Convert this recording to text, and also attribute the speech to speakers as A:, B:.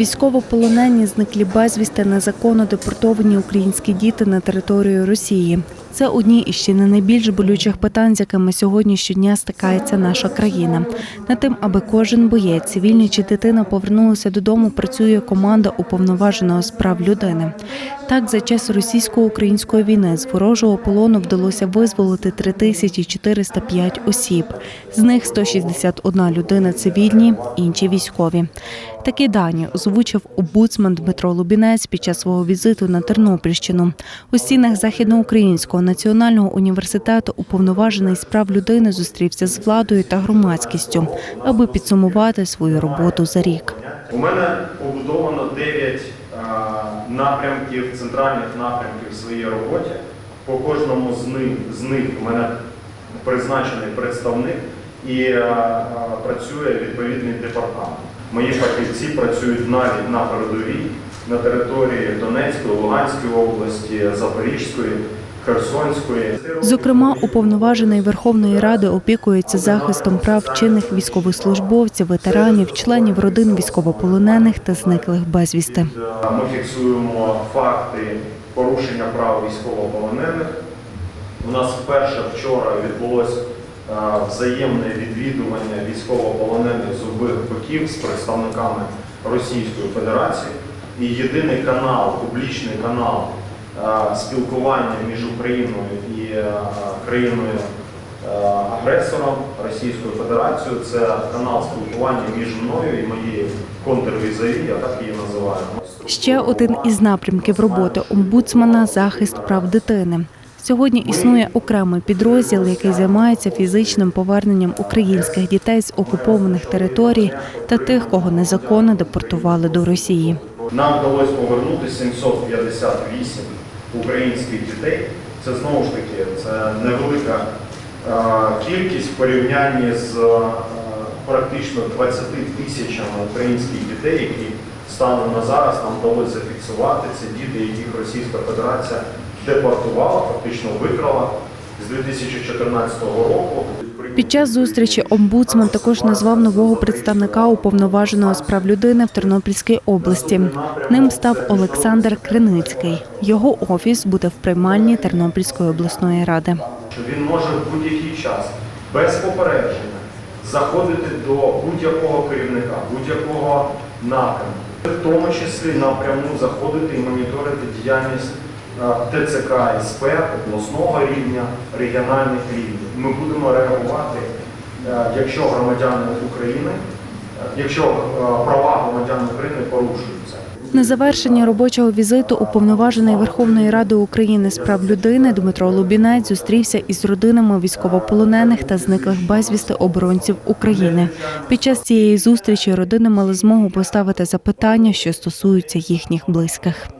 A: Військовополонені зниклі безвісти незаконно депортовані українські діти на територію Росії. Це одні із ще не найбільш болючих питань, з якими сьогодні щодня стикається наша країна. Над тим, аби кожен боєць, цивільний чи дитина повернулися додому, працює команда уповноваженого з прав людини. Так, за час російсько-української війни з ворожого полону вдалося визволити 3405 осіб. З них 161 людина цивільні, інші військові. Такі дані озвучив обуцман Дмитро Лубінець під час свого візиту на Тернопільщину. У стінах Західноукраїнського національного університету уповноважений з прав людини зустрівся з владою та громадськістю, аби підсумувати свою роботу за рік.
B: У мене побудовано 9 напрямків, центральних напрямків в своїй роботі. По кожному з них, з них у мене призначений представник і а, а, працює відповідний департамент. Мої фахівці працюють навіть на передовій на території Донецької, Луганської області, Запорізької, Херсонської.
A: Зокрема, уповноважений Верховної Ради опікується захистом прав чинних військовослужбовців, ветеранів, членів родин військовополонених та зниклих безвісти.
B: Ми фіксуємо факти порушення прав військовополонених. У нас вперше вчора відбулось е, взаємне відвідування військовополонених з обох боків з представниками Російської Федерації. І єдиний канал, публічний канал е, спілкування між Україною і е, країною е, агресором Російською Федерацією це канал спілкування між мною і моєю контрвізові, я так її називаю.
A: Ще один із напрямків роботи омбудсмана захист прав дитини. Сьогодні існує окремий підрозділ, який займається фізичним поверненням українських дітей з окупованих територій та тих, кого незаконно депортували до Росії.
B: Нам вдалося повернути 758 українських дітей. Це знову ж таки це невелика кількість в порівнянні з практично 20 тисячами українських дітей, які станом на зараз нам вдалося зафіксувати. Це діти, яких Російська Федерація депортувала, фактично викрала з 2014 року.
A: Під час зустрічі омбудсман також назвав нового представника уповноваженого з прав людини в Тернопільській області. Ним став Олександр Криницький. Його офіс буде в приймальні Тернопільської обласної ради.
B: він може в будь-який час без попередження заходити до будь-якого керівника, будь-якого напрямку, в тому числі напряму заходити і моніторити діяльність ТЦК СП обласного рівня, регіональних рівнів. Ми будемо реагувати, е, якщо громадяни України, е, якщо е, права громадян України порушуються.
A: На завершення робочого візиту уповноважений Верховної Ради України з прав людини Дмитро Лубінець зустрівся із родинами військовополонених та зниклих безвісти оборонців України. Під час цієї зустрічі родини мали змогу поставити запитання, що стосуються їхніх близьких.